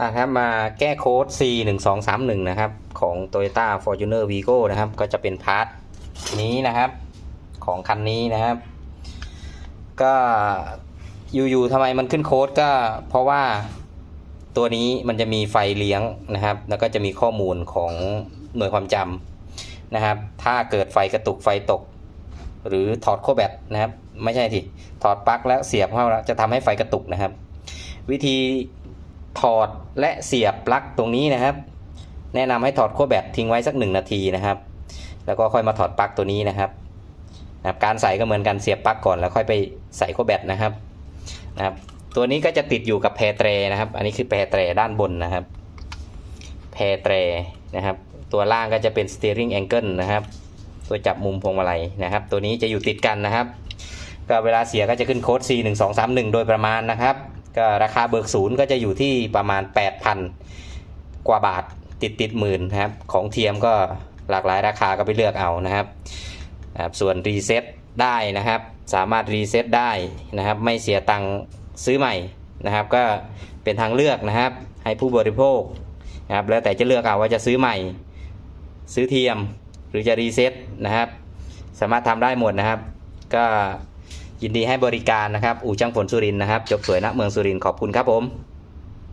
อะครับมาแก้โค้ด C 1 2 3 1นะครับ ของ Toyota Fortuner Vigo นะครับ ก็จะเป็นพาร์ทนี้นะครับ ของคันนี้นะครับ ก็อยู่ๆทำไมมันขึ้นโค้ดก็เพราะว่าตัวนี้มันจะมีไฟเลี้ยงนะครับ แล้วก็จะมีข้อมูลของหน่วยความจำนะครับ ถ้าเกิดไฟกระตุกไฟตก หรือถอดโคแบตนะครับ ไม่ใช่ทีถอดปลั๊กแล้วเสียบเข้าแล้วจะทำให้ไฟกระตุกนะครับ วิธี ถอดและเสียบปลั๊กตรงนี้นะครับ แนะนำให้ถอดขั้วแบตทิ้งไว้สักหนึ่งนาทีนะครับ แล้วก็ค่อยมาถอดปลั๊กตัวนี้นะครับนะการใส่ก็เหมือนกันเสียบปลั๊กก่อนแล้วค่อยไปใส่ขั้วแบตนะครับนะครับตัวนี้ก็จะติดอยู่กับแพรเตรนะครับ อันนี้คือแพรเตรด้านบนนะครับ แพรเตรนะครับ ตัวล่างก็จะเป็น steering angle นะครับ ตัวจับมุมพวงมาลัยนะครับ ตัวนี้จะอยู่ติดกันนะครับ ก็เวลาเสียก็จะขึ้นโค้ด C 1 2 3 1โดยประมาณนะครับ ก็ราคาเบิกศูนย์ก็จะอยู่ที่ประมาณ 8,000 กว่าบาทติดติดหมื่นนะครับ ของเทียมก็หลากหลายราคาก็ไปเลือกเอานะครับส่วนรีเซ็ตได้นะครับ สามารถรีเซ็ตได้นะครับ ไม่เสียตังค์ซื้อใหม่นะครับ ก็เป็นทางเลือกนะครับ ให้ผู้บริโภคนะครับแล้วแต่จะเลือกเอาว่าจะซื้อใหม่ ซื้อเทียมหรือจะรีเซ็ตนะครับ สามารถทำได้หมดนะครับ ก็ ยินดีให้บริการนะครับ อู่ช่างฝนสุรินนะครับ จบสวยณเมืองสุรินขอบคุณครับผม